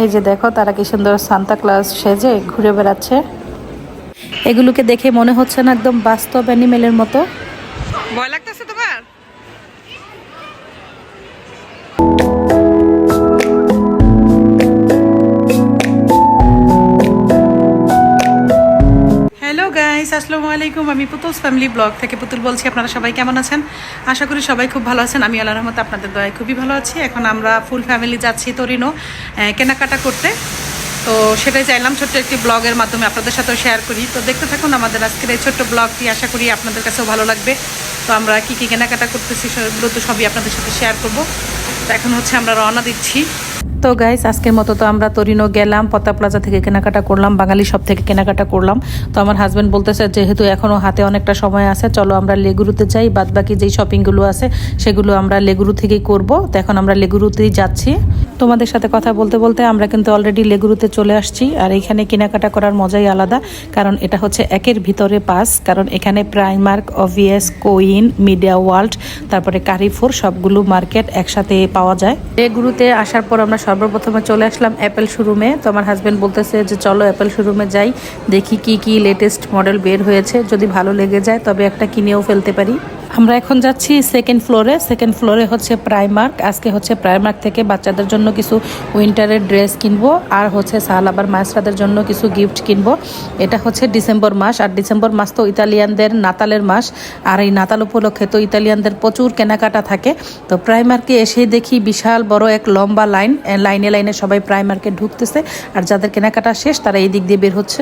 এই যে দেখো, তারা কি সুন্দর সান্তা ক্লাস সেজে ঘুরে বেড়াচ্ছে। এগুলোকে দেখে মনে হচ্ছে না একদম বাস্তব অ্যানিমেলের মতো। ভয় লাগতেছে আসসালামু আলাইকুম, আমি পুতুলস ফ্যামিলি ব্লগ থেকে পুতুল বলছি, আপনারা সবাই কেমন আছেন? আশা করি সবাই খুব ভালো আছেন, আমি আল্লাহ রহমতে আপনাদের দয়ায় খুবই ভালো আছি। এখন আমরা ফুল ফ্যামিলি যাচ্ছি তরিনো কেনাকাটা করতে। তো সেটাই চাইলাম, ছোট্ট একটি ব্লগের মাধ্যমে আপনাদের সাথেও শেয়ার করি। তো দেখতে থাকুন আমাদের আজকের এই ছোট্ট ব্লগটি, আশা করি আপনাদের কাছেও ভালো লাগবে। তো আমরা কী কী কেনাকাটা করতেছি, সেগুলো তো সবই আপনাদের সাথে শেয়ার করব। তো এখন হচ্ছে আমরা রওনা দিচ্ছি। তো গাইস আজকের মতো তো আমরা তরিনো গেলাম পতা প্লাজা থেকে কেনাকাটা করলাম, বাঙালি সব থেকে কেনাকাটা করলাম। তো আমার হাজব্যান্ড বলতেছে, যেহেতু এখনও হাতে অনেকটা সময় আছে, চলো আমরা লেগুরুতে যাই বাদ বাকি যেই শপিংগুলো আছে, সেগুলো আমরা লেগুরু থেকেই করব। তো এখন আমরা লেগুরুতেই যাচ্ছি। তোমাদের সাথে কথা বলতে বলতে আমরা কিন্তু অলরেডি লেগুরুতে চলে আসছি, আর এখানে কেনাকাটা করার মজাই আলাদা, কারণ এটা হচ্ছে একের ভিতরে পাস কারণ এখানে প্রাইমার্ক অভিয়াস কোইন মিডিয়া ওয়ার্ল্ড তারপরে কারিফোর সবগুলো মার্কেট একসাথে পাওয়া যায়। লেগুরুতে আসার পর আমরা সর্বপ্রথমে চলে আসলাম অ্যাপেল শোরুমে তো আমার হাজব্যান্ড বলতেছে যে, চলো অ্যাপেল শোরুমে যাই, দেখি কি কি লেটেস্ট মডেল বের হয়েছে। যদি ভালো লেগে যায়, তবে একটা কিনেও ফেলতে পারি। আমরা এখন যাচ্ছি সেকেন্ড ফ্লোরে সেকেন্ড ফ্লোরে হচ্ছে প্রাইমার্ক আজকে হচ্ছে প্রাইমার্ক থেকে বাচ্চাদের জন্য কিছু উইন্টারের ড্রেস কিনবো আর হচ্ছে সাহালাবার মাসরাদের জন্য কিছু গিফট কিনবো। এটা হচ্ছে ডিসেম্বর মাস আর ডিসেম্বর মাস তো ইতালিয়ানদের নাতালের মাস। আর এই নাতাল উপলক্ষে তো ইতালিয়ানদের প্রচুর কেনাকাটা থাকে। তো প্রাইমার্কে এসে দেখি বিশাল বড় এক লম্বা লাইন লাইনে লাইনে সবাই প্রাইমার্কে ঢুকতেছে। আর যাদের কেনাকাটা শেষ তারা এই দিক দিয়ে বের হচ্ছে।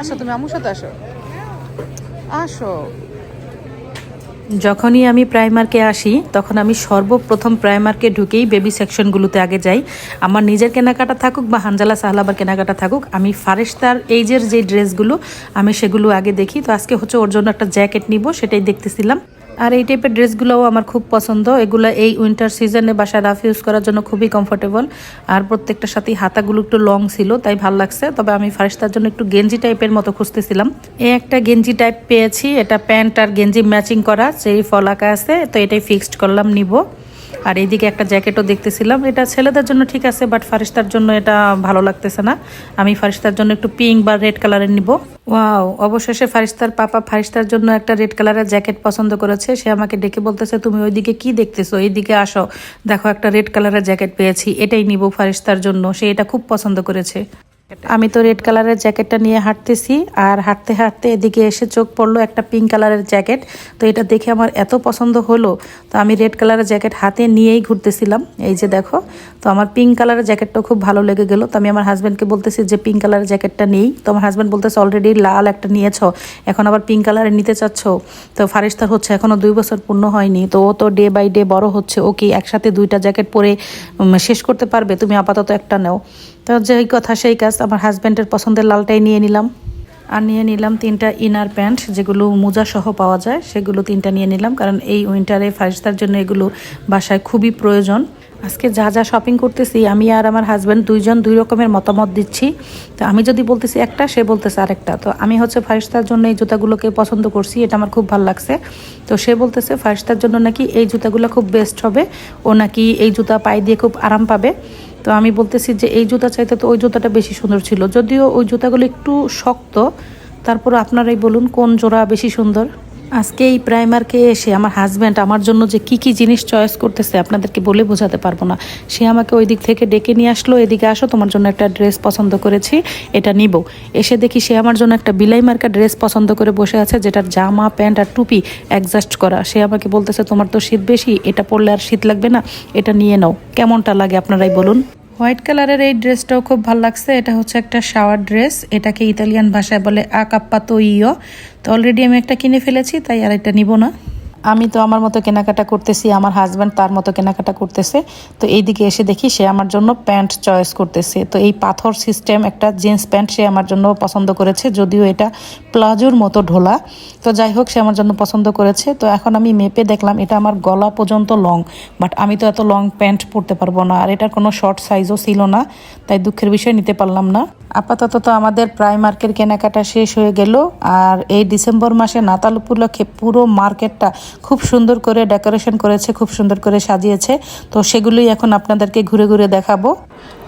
আসো তুমি আমার সাথে আসো। আসো। যখনই আমি প্রাইমার্কে আসি, তখন আমি সর্বপ্রথম প্রাইমার্কে ঢুকেই বেবি সেকশনগুলোতে আগে যাই। আমার নিজের কেনাকাটা থাকুক বা হানজালা সাহলাবার কেনাকাটা থাকুক, আমি ফারেস্তার এইজের যে ড্রেসগুলো, আমি সেগুলো আগে দেখি। তো আজকে হচ্ছে ওর জন্য একটা জ্যাকেট নিব, সেটাই দেখতেছিলাম। আর এই টাইপের ড্রেসগুলোও আমার খুব পছন্দ। এগুলো এই উইন্টার সিজনে বাসায় রাফ ইউজ করার জন্য খুবই কমফোর্টেবল আর প্রত্যেকটার সাথেই হাতাগুলো একটু লং ছিল, তাই ভালো লাগছে। তবে আমি ফারিস্তার জন্য একটু গেঞ্জি টাইপের মতো খুঁজতেছিলাম। এই একটা গেঞ্জি টাইপ পেয়েছি, এটা প্যান্ট আর গেঞ্জি ম্যাচিং করা যেই ফলাকা আছে, তো এটাই ফিক্সড করলাম, নিব। আর এইদিকে একটা জ্যাকেটও দেখতেছিলাম, এটা ছেলেদের জন্য ঠিক আছে বাট ফারিস্তার জন্য এটা ভালো লাগতেছে না। আমি ফারিস্তার জন্য একটু পিঙ্ক বা রেড কালারের নিব। ওয়াও অবশেষে ফারিস্তার পাপা ফারিস্তার জন্য একটা রেড কালারের জ্যাকেট পছন্দ করেছে। সে আমাকে ডেকে বলতেছে, তুমি ওইদিকে কি দেখতেছো? এইদিকে আসো। দেখো, একটা রেড কালারের জ্যাকেট পেয়েছি। এটাই নিব ফারিস্তার জন্য। সে এটা খুব পছন্দ করেছে। আমি তো রেড কালারের জ্যাকেটটা নিয়ে হাঁটতেছি আর হাঁটতে হাঁটতে এদিকে এসে চোখ পড়ল একটা পিঙ্ক কালারের জ্যাকেট তো এটা দেখে আমার এত পছন্দ হলো, তো আমি রেড কালারের জ্যাকেট হাতে নিয়েই ঘুরতেছিলাম। এই যে দেখো, তো আমার পিঙ্ক কালারের জ্যাকেটটা খুব ভালো লেগে গেল। তো আমি আমার হাজব্যান্ডকে বলতেছি যে পিঙ্ক কালারের জ্যাকেটটা নেই। তো আমার হাজব্যান্ড বলতেছে অলরেডি লাল একটা নিয়েছো, এখন আবার পিঙ্ক কালারের নিতে চাচ্ছ। তো ফারিস্তার হচ্ছে এখনও দুই বছর পূর্ণ হয়নি, তো ও তো ডে বাই ডে বড় হচ্ছে। ও কি একসাথে দুইটা জ্যাকেট পরে শেষ করতে পারবে? তুমি আপাতত একটা নাও। তো যেই কথা, সেই কাজ আমার হাজব্যান্ডের পছন্দের লালটাই নিয়ে নিলাম। আর নিয়ে নিলাম তিনটা ইনার প্যান্ট যেগুলো মোজা সহ পাওয়া যায়, সেগুলো তিনটা নিয়ে নিলাম, কারণ এই উইন্টারে ফারিস্তার জন্য এগুলো বাসায় খুবই প্রয়োজন। আজকে যা যা শপিং করতেছি, আমি আর আমার হাজব্যান্ড দুইজন দুই রকমের মতামত দিচ্ছি। তো আমি যদি বলতেছি একটা, সে বলতেছে আরেকটা। তো আমি হচ্ছে ফারিস্তার জন্য এই জুতাগুলোকে পছন্দ করছি, এটা আমার খুব ভালো লাগছে। তো সে বলতেছে ফারিস্তার জন্য নাকি এই জুতাগুলো খুব বেস্ট হবে, ও নাকি এই জুতা পায়ে দিয়ে খুব আরাম পাবে। তো আমি বলতেছি যে এই জুতা চাইতে তো ওই জুতাটা বেশি সুন্দর ছিল। যদিও ওই জুতাগুলো একটু শক্ত, তারপর আপনারাই বলুন কোন জোড়া বেশি সুন্দর? আজকে এই প্রাইমারকে এসে আমার হাজব্যান্ড আমার জন্য যে কি কি জিনিস চয়েস করতেছে আপনাদেরকে বলে বোঝাতে পারব না। সে আমাকে ওই দিক থেকে ডেকে নিয়ে আসলো, এদিকে আসো, তোমার জন্য একটা ড্রেস পছন্দ করেছি, এটা নিব। এসে দেখি সে আমার জন্য একটা বিলাই মার্কা ড্রেস পছন্দ করে বসে আছে, যেটার জামা, প্যান্ট আর টুপি অ্যাডজাস্ট করা। সে আমাকে বলতেছে, তোমার তো শীত বেশি, এটা পরলে আর শীত লাগবে না, এটা নিয়ে নাও। কেমনটা লাগে আপনারাই বলুন। হোয়াইট কালারের এই ড্রেসটাও খুব ভালো লাগছে। এটা হচ্ছে একটা শাওয়ার ড্রেস। এটাকে ইতালিয়ান ভাষায় বলে আকাপ্পাতো ইয় তো অলরেডি আমি একটা কিনে ফেলেছি, তাই আর এটা নিব না। আমি তো আমার মতো কেনাকাটা করতেছি, আমার হাজব্যান্ড তার মতো কেনাকাটা করতেছে। তো এইদিকে এসে দেখি সে আমার জন্য প্যান্ট চয়েস করতেছে। তো এই পাথর সিস্টেম একটা জিন্স প্যান্ট সে আমার জন্য পছন্দ করেছে, যদিও এটা প্লাজোর মতো ঢোলা। তো যাই হোক, সে আমার জন্য পছন্দ করেছে। তো এখন আমি মেপে দেখলাম, এটা আমার গলা পর্যন্ত লং, বাট আমি তো এত লং প্যান্ট পরতে পারব না। আর এটার কোনো শর্ট সাইজও ছিল না, তাই দুঃখের বিষয়, নিতে পারলাম না। আপাতত তো আমাদের প্রাইমার্কের কেনাকাটা শেষ হয়ে গেল। আর এই ডিসেম্বর মাসে নাতাল উপলক্ষে পুরো মার্কেটটা খুব সুন্দর করে ডেকোরেশন করেছে, খুব সুন্দর করে সাজিয়েছে। তো সেগুলোই এখন আপনাদেরকে ঘুরে ঘুরে দেখাবো।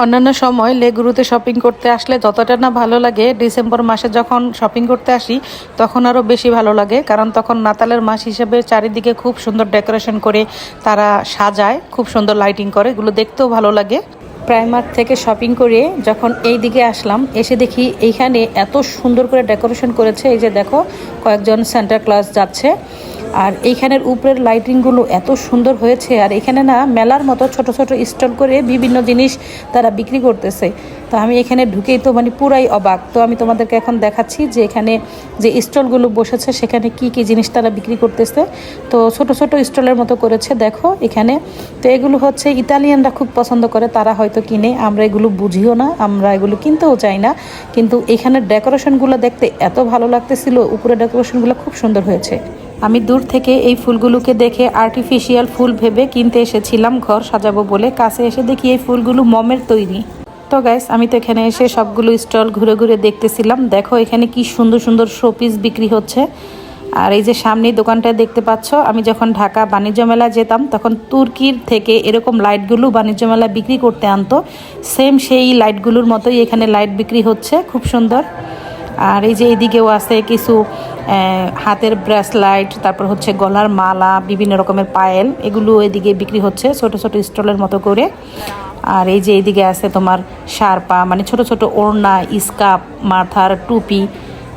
অন্যান্য সময় লেগুরুতে শপিং করতে আসলে যতটা না ভালো লাগে, ডিসেম্বর মাসে যখন শপিং করতে আসি, তখন আরও বেশি ভালো লাগে। কারণ তখন নাতালের মাস হিসেবে চারিদিকে খুব সুন্দর ডেকোরেশন করে তারা সাজায়, খুব সুন্দর লাইটিং করে, এগুলো দেখতেও ভালো লাগে। প্রাইমার্ক থেকে শপিং করে যখন এই দিকে আসলাম, এসে দেখি এইখানে এত সুন্দর করে ডেকোরেশন করেছে। এই যে দেখো, কয়েকজন সেন্টার ক্লাস যাচ্ছে। আর এইখানের উপরের লাইটিংগুলো এত সুন্দর হয়েছে, আর এখানে না মেলার মতো ছোট ছোট স্টল করে বিভিন্ন জিনিস তারা বিক্রি করতেছে। তো আমি এখানে ঢুকেই তো মানে পুরাই অবাক। তো আমি তোমাদেরকে এখন দেখাচ্ছি যে এখানে যে স্টলগুলো বসেছে, সেখানে কি কি জিনিস তারা বিক্রি করতেছে। তো ছোট ছোট স্টলের মতো করেছে, দেখো এখানে। তো এগুলো হচ্ছে ইতালিয়ানরা খুব পছন্দ করে, তারা হয়তো কিনে। আমরা এগুলো বুঝিও না, আমরা এগুলো কিনতেও চাই না। কিন্তু এখানের ডেকোরেশনগুলো দেখতে এত ভালো লাগতেছিল উপরে ডেকোরেশনগুলো খুব সুন্দর হয়েছে। আমি দূর থেকে এই ফুলগুলোকে দেখে আর্টিফিশিয়াল ফুল ভেবে কিনতে এসেছিলাম, ঘর সাজাবো বলে। কাছে এসে দেখি এই ফুলগুলো মমের তৈরি। তো গাইস আমি তো এখানে এসে সবগুলো স্টল ঘুরে ঘুরে দেখতেছিলাম। দেখো এখানে কি সুন্দর সুন্দর শোপিস বিক্রি হচ্ছে। আর এই যে সামনেই দোকানটা দেখতে পাচ্ছ, আমি যখন ঢাকা বাণিজ্য মেলা যেতাম, তখন তুর্কির থেকে এরকম লাইটগুলো বাণিজ্য মেলা বিক্রি করতে আনতো। সেম সেই লাইটগুলোর মতোই এখানে লাইট বিক্রি হচ্ছে, খুব সুন্দর। আর এই যে এদিকেও আছে কিছু হাতের ব্রেসলাইট তারপর হচ্ছে গলার মালা, বিভিন্ন রকমের পায়েল, এগুলো এদিকে বিক্রি হচ্ছে ছোট ছোট স্টলের মতো করে। আর এই যে এইদিকে আছে তোমার সারপা মানে ছোট ছোট ওড়না স্কাপ মাথার টুপি,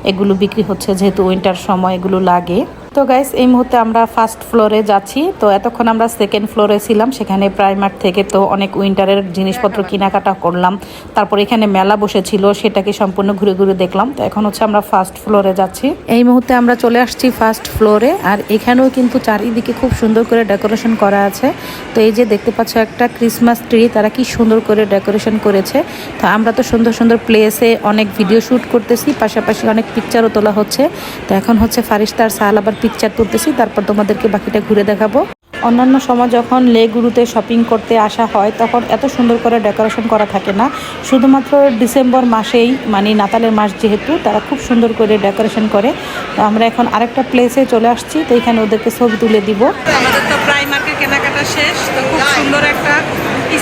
এগুলো বিক্রি হচ্ছে যেহেতু উইন্টার সময় এগুলো লাগে। তো গাইস এই মুহূর্তে আমরা ফার্স্ট ফ্লোরে যাচ্ছি। তো এতক্ষণ আমরা সেকেন্ড ফ্লোরে ছিলাম সেখানে প্রাইমার থেকে তো অনেক উইন্টারের জিনিসপত্র কেনাকাটা। করলাম। তারপর এখানে মেলা বসেছিল সেটাকে সম্পূর্ণ ঘুরে ঘুরে দেখলাম। তো এখন হচ্ছে আমরা ফার্স্ট ফ্লোরে যাচ্ছি। এই মুহূর্তে আমরা চলে আসছি ফার্স্ট ফ্লোরে আর এখানেও কিন্তু চারিদিকে খুব সুন্দর করে ডেকোরেশন করা আছে। তো এই যে দেখতে পাচ্ছ একটা ক্রিসমাস ট্রি তারা কি সুন্দর করে ডেকোরেশন করেছে। তো আমরা তো সুন্দর সুন্দর প্লেসে অনেক ভিডিও শ্যুট করতেছি পাশাপাশি অনেক পিকচারও তোলা হচ্ছে। তো এখন হচ্ছে ফারিস্তার সাহাল আবার পিকচার তুলতেছি, তারপর তোমাদেরকে বাকিটা ঘুরে দেখাবো। অন্যান্য সময় যখন লেগুরুতে শপিং করতে আসা হয়, তখন এত সুন্দর করে ডেকোরেশন করা থাকে না। শুধুমাত্র ডিসেম্বর মাসেই মানে নাতালের মাস যেহেতু, তারা খুব সুন্দর করে ডেকোরেশন করে। তো আমরা এখন আরেকটা প্লেসে চলে আসছি, তো এখানে ওদেরকে ছবি তুলে দিব। আমাদের তো প্রাইমার্কের কেনাকাটা শেষ, তো খুব সুন্দর একটা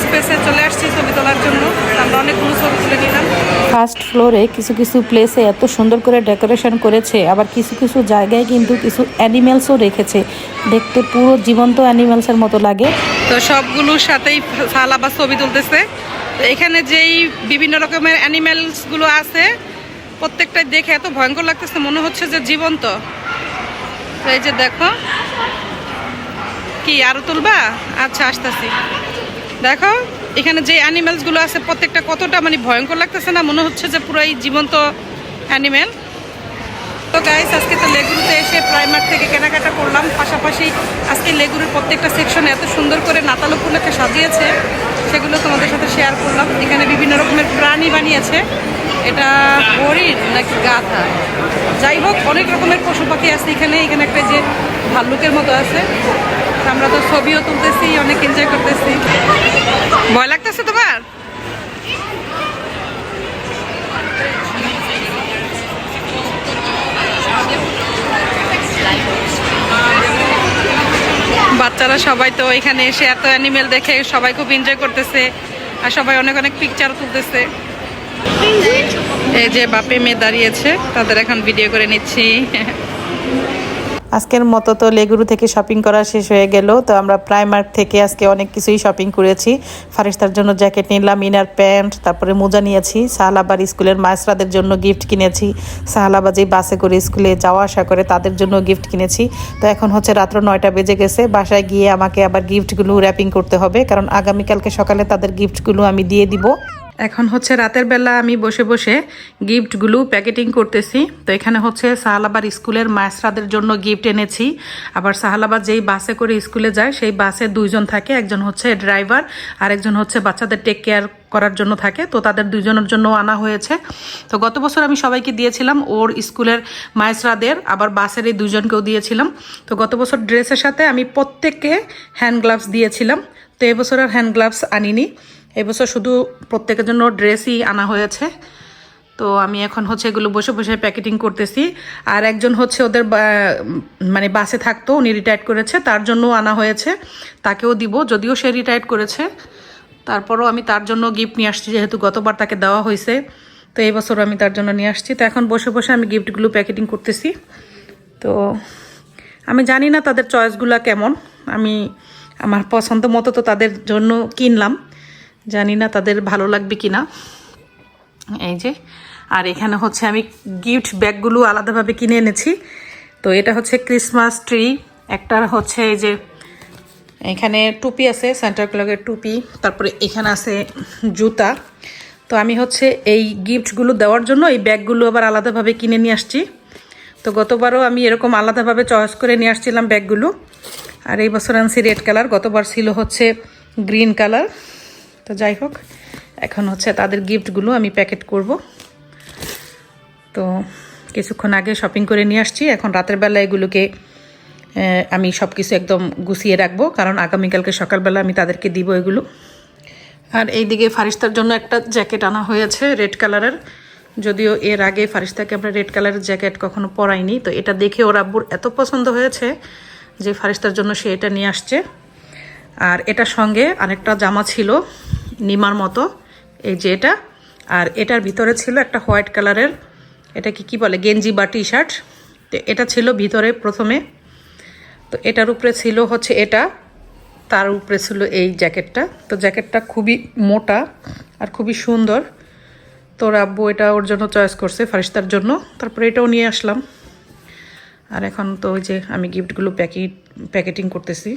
স্পেসে চলে আসছি ছবি তোলার জন্য। আমরা অনেকগুলো ছবি তুলে নিলাম। ফার্স্ট ফ্লোরে কিছু কিছু প্লেসে এত সুন্দর করে ডেকোরেশন করেছে, আবার কিছু কিছু জায়গায় কিন্তু কিছু অ্যানিমেলসও রেখেছে। দেখতে পুরো জীবন্ত অ্যানিমেলসের মতো লাগে। তো সবগুলোর সাথেই সালা বা ছবি তুলতেছে। তো এখানে যেই বিভিন্ন রকমের অ্যানিমেলসগুলো আছে, প্রত্যেকটাই দেখে এত ভয়ঙ্কর লাগতেছে, মনে হচ্ছে যে জীবন্ত। এই যে দেখো, কি আরও তুলবা? আচ্ছা আসতেছি। দেখো এখানে যে অ্যানিমেলসগুলো আছে, প্রত্যেকটা কতটা মানে ভয়ঙ্কর লাগতেছে না? মনে হচ্ছে যে পুরাই জীবন্ত অ্যানিমেল তো গাইস আজকে তো লেগুরুতে এসে প্রাইমার থেকে কেনাকাটা করলাম। পাশাপাশি আজকে লেগুরের প্রত্যেকটা সেকশন এত সুন্দর করে নাতাল উপলক্ষে সাজিয়েছে, সেগুলো তোমাদের সাথে শেয়ার করলাম। এখানে বিভিন্ন রকমের প্রাণী বানিয়েছে। এটা হরিণ নাকি গাধা যাই হোক, অনেক রকমের পশু পাখি আছে এখানে। এখানে একটা যে ভাল্লুকের মতো আছে। আমরা তো ছবিও তুলতেছি, অনেক এনজয় করতেছি। ভয় লাগতেছে তোমার? বাচ্চারা সবাই তো এখানে এসে এত অ্যানিমেল দেখে সবাই খুব এনজয় করতেছে, আর সবাই অনেক অনেক পিকচার তুলতেছে। এই যে বাপে মেয়ে দাঁড়িয়েছে, তাদের এখন ভিডিও করে নিচ্ছি। আজকের মতো তো লেগুরু থেকে শপিং করা শেষ হয়ে গেল, তো আমরা প্রাইমার্ক থেকে আজকে অনেক কিছুই শপিং করেছি। ফারিস্তার জন্য জ্যাকেট নিলাম ইনার প্যান্ট তারপরে মোজা নিয়েছি সাহালাবার স্কুলের মাসরাদের জন্য গিফট কিনেছি সাহালাবা যে বাসে করে স্কুলে যাওয়া আসা করে তাদের জন্য গিফট কিনেছি। তো এখন হচ্ছে রাত্র নয়টা বেজে গেছে, বাসায় গিয়ে আমাকে আবার গিফটগুলো র্যাপিং করতে হবে, কারণ আগামীকালকে সকালে তাদের গিফটগুলো আমি দিয়ে দিব। এখন হচ্ছে রাতের বেলা আমি বসে বসে গিফটগুলো প্যাকেটিং করতেছি। তো এখানে হচ্ছে সাহালাবার স্কুলের মাসরাদের জন্য গিফট এনেছি। আবার সাহালাবার যেই বাসে করে স্কুলে যায়, সেই বাসে দুইজন থাকে। একজন হচ্ছে ড্রাইভার আর একজন হচ্ছে বাচ্চাদের টেক কেয়ার করার জন্য থাকে। তো তাদের দুজনের জন্য আনা হয়েছে। তো গত বছর আমি সবাইকে দিয়েছিলাম ওর স্কুলের মায়েসরাদের, আবার বাসের এই দুজনকেও দিয়েছিলাম। তো গত বছর ড্রেসের সাথে আমি প্রত্যেককে হ্যান্ড গ্লাভস দিয়েছিলাম। তো এবছর আর হ্যান্ড গ্লাভস আনিনি। এবছর শুধু প্রত্যেকের জন্য ড্রেসই আনা হয়েছে। তো আমি এখন হচ্ছে এগুলো বসে বসে প্যাকেটিং করতেছি। আর একজন হচ্ছে ওদের মানে বাসে থাকতো, উনি রিটায়ার্ড করেছে, তার জন্য আনা হয়েছে। তাকেও দিব, যদিও সে রিটায়ার্ড করেছে। তারপরও আমি তার জন্য গিফট নিয়ে আসছি, যেহেতু গতবার তাকে দেওয়া হয়েছে। তো এই বছর আমি তার জন্য নিয়ে আসছি। তো এখন বসে বসে আমি গিফটগুলো প্যাকেটিং করতেছি। তো আমি জানি না তাদের চয়েসগুলো কেমন। আমি, আমার পছন্দ মতো তো তাদের জন্য কিনলাম। জানি না তাদের ভালো লাগবে কি না এই যে, আর এখানে হচ্ছে আমি গিফট ব্যাগগুলো আলাদাভাবে কিনে এনেছি। তো এটা হচ্ছে ক্রিসমাস ট্রি একটা হচ্ছে এই যে এখানে টুপি আছে সেন্টার ক্লকের টুপি, তারপরে এখানে আছে জুতা। তো আমি হচ্ছে এই গিফটগুলো দেওয়ার জন্য এই ব্যাগগুলো আবার আলাদাভাবে কিনে নিয়ে আসছি। তো গতবারও আমি এরকম আলাদাভাবে চয়েস করে নিয়ে আসছিলাম ব্যাগগুলো। আর এই বছর আনছি রেড কালার গতবার ছিল হচ্ছে গ্রিন কালার তো যাই হোক, এখন হচ্ছে তাদের গিফটগুলো আমি প্যাকেট করব। তো কিছুক্ষণ আগে শপিং করে নিয়ে আসছি। এখন রাতের বেলা এগুলোকে আমি সব কিছু একদম গুছিয়ে রাখব, কারণ আগামীকালকে সকালবেলা আমি তাদেরকে দিব এগুলো। আর এইদিকে ফারিস্তার জন্য একটা জ্যাকেট আনা হয়েছে রেড কালারের। যদিও এর আগে ফারিস্তাকে আমরা রেড কালারের জ্যাকেট কখনো পরাইনি। তো এটা দেখে ওর আব্বুর এত পছন্দ হয়েছে যে ফারিস্তার জন্য সে এটা নিয়ে আসছে। আর এটার সঙ্গে আরেকটা জামা ছিল, নিমার মতো। এই যে এটা। আর এটার ভিতরে ছিল একটা হোয়াইট কালারের এটা কি কি বলে, গেঞ্জি বা টি শার্ট তো এটা ছিল ভিতরে প্রথমে। তো এটার উপরে ছিল হচ্ছে এটা। তার উপরে ছিল এই জ্যাকেটটা। তো জ্যাকেটটা খুবই মোটা আর খুবই সুন্দর। তোর আব্বু এটা ওর জন্য চয়েস করছে, ফারিস্তার জন্য। তারপরে এটাও নিয়ে আসলাম। আর এখন তো ওই যে আমি গিফটগুলো প্যাকেট প্যাকেটিং করতেছি।